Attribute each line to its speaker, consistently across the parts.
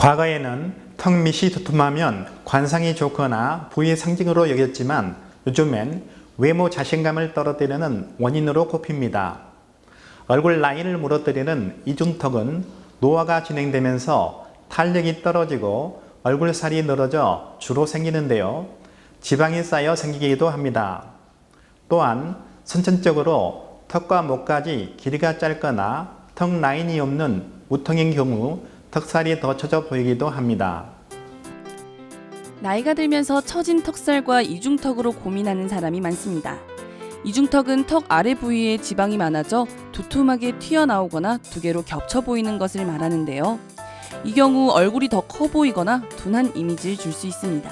Speaker 1: 과거에는 턱 밑이 두툼하면 관상이 좋거나 부의 상징으로 여겼지만 요즘엔 외모 자신감을 떨어뜨리는 원인으로 꼽힙니다. 얼굴 라인을 무너뜨리는 이중턱은 노화가 진행되면서 탄력이 떨어지고 얼굴살이 늘어져 주로 생기는데요. 지방이 쌓여 생기기도 합니다. 또한 선천적으로 턱과 목까지 길이가 짧거나 턱 라인이 없는 무턱인 경우 턱살이 더 처져 보이기도 합니다.
Speaker 2: 나이가 들면서 처진 턱살과 이중턱으로 고민하는 사람이 많습니다. 이중턱은 턱 아래 부위에 지방이 많아져 두툼하게 튀어나오거나 두 개로 겹쳐 보이는 것을 말하는데요. 이 경우 얼굴이 더 커 보이거나 둔한 이미지를 줄 수 있습니다.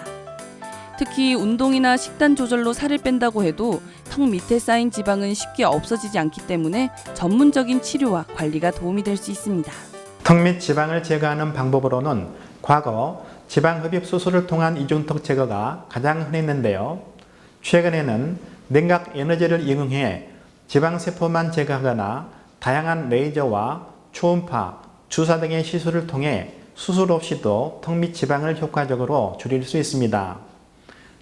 Speaker 2: 특히 운동이나 식단 조절로 살을 뺀다고 해도 턱 밑에 쌓인 지방은 쉽게 없어지지 않기 때문에 전문적인 치료와 관리가 도움이 될 수 있습니다.
Speaker 1: 턱밑 지방을 제거하는 방법으로는 과거 지방 흡입 수술을 통한 이중턱 제거가 가장 흔했는데요. 최근에는 냉각 에너지를 이용해 지방 세포만 제거하거나 다양한 레이저와 초음파, 주사 등의 시술을 통해 수술 없이도 턱밑 지방을 효과적으로 줄일 수 있습니다.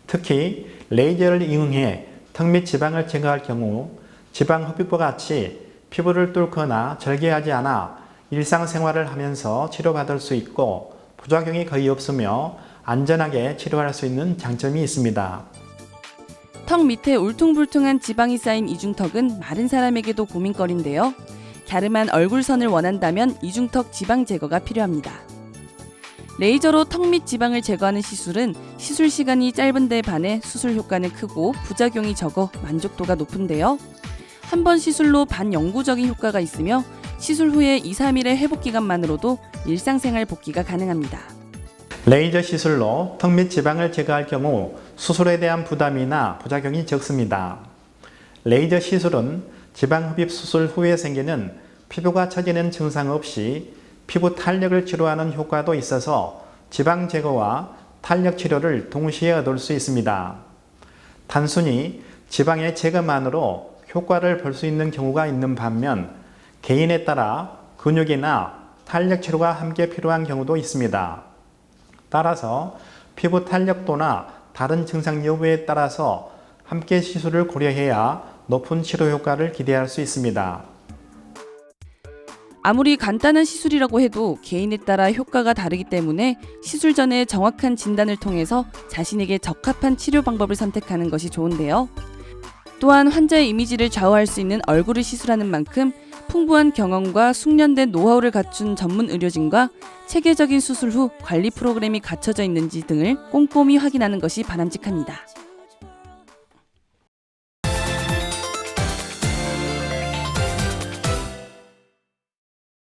Speaker 1: 특히 레이저를 이용해 턱밑 지방을 제거할 경우 지방 흡입과 같이 피부를 뚫거나 절개하지 않아 일상생활을 하면서 치료받을 수 있고 부작용이 거의 없으며 안전하게 치료할 수 있는 장점이 있습니다.
Speaker 2: 턱 밑에 울퉁불퉁한 지방이 쌓인 이중턱은 마른 사람에게도 고민거리인데요. 갸름한 얼굴선을 원한다면 이중턱 지방 제거가 필요합니다. 레이저로 턱 밑 지방을 제거하는 시술은 시술 시간이 짧은 데 반해 수술 효과는 크고 부작용이 적어 만족도가 높은데요. 한 번 시술로 반영구적인 효과가 있으며 시술 후에 2, 3일의 회복 기간만으로도 일상생활 복귀가 가능합니다.
Speaker 1: 레이저 시술로 턱밑 지방을 제거할 경우 수술에 대한 부담이나 부작용이 적습니다. 레이저 시술은 지방 흡입 수술 후에 생기는 피부가 처지는 증상 없이 피부 탄력을 치료하는 효과도 있어서 지방 제거와 탄력 치료를 동시에 얻을 수 있습니다. 단순히 지방의 제거만으로 효과를 볼 수 있는 경우가 있는 반면 개인에 따라 근육이나 탄력 치료가 함께 필요한 경우도 있습니다. 따라서 피부 탄력도나 다른 증상 여부에 따라서 함께 시술을 고려해야 높은 치료 효과를 기대할 수 있습니다.
Speaker 2: 아무리 간단한 시술이라고 해도 개인에 따라 효과가 다르기 때문에 시술 전에 정확한 진단을 통해서 자신에게 적합한 치료 방법을 선택하는 것이 좋은데요. 또한 환자의 이미지를 좌우할 수 있는 얼굴을 시술하는 만큼 풍부한 경험과 숙련된 노하우를 갖춘 전문 의료진과 체계적인 수술 후 관리 프로그램이 갖춰져 있는지 등을 꼼꼼히 확인하는 것이 바람직합니다.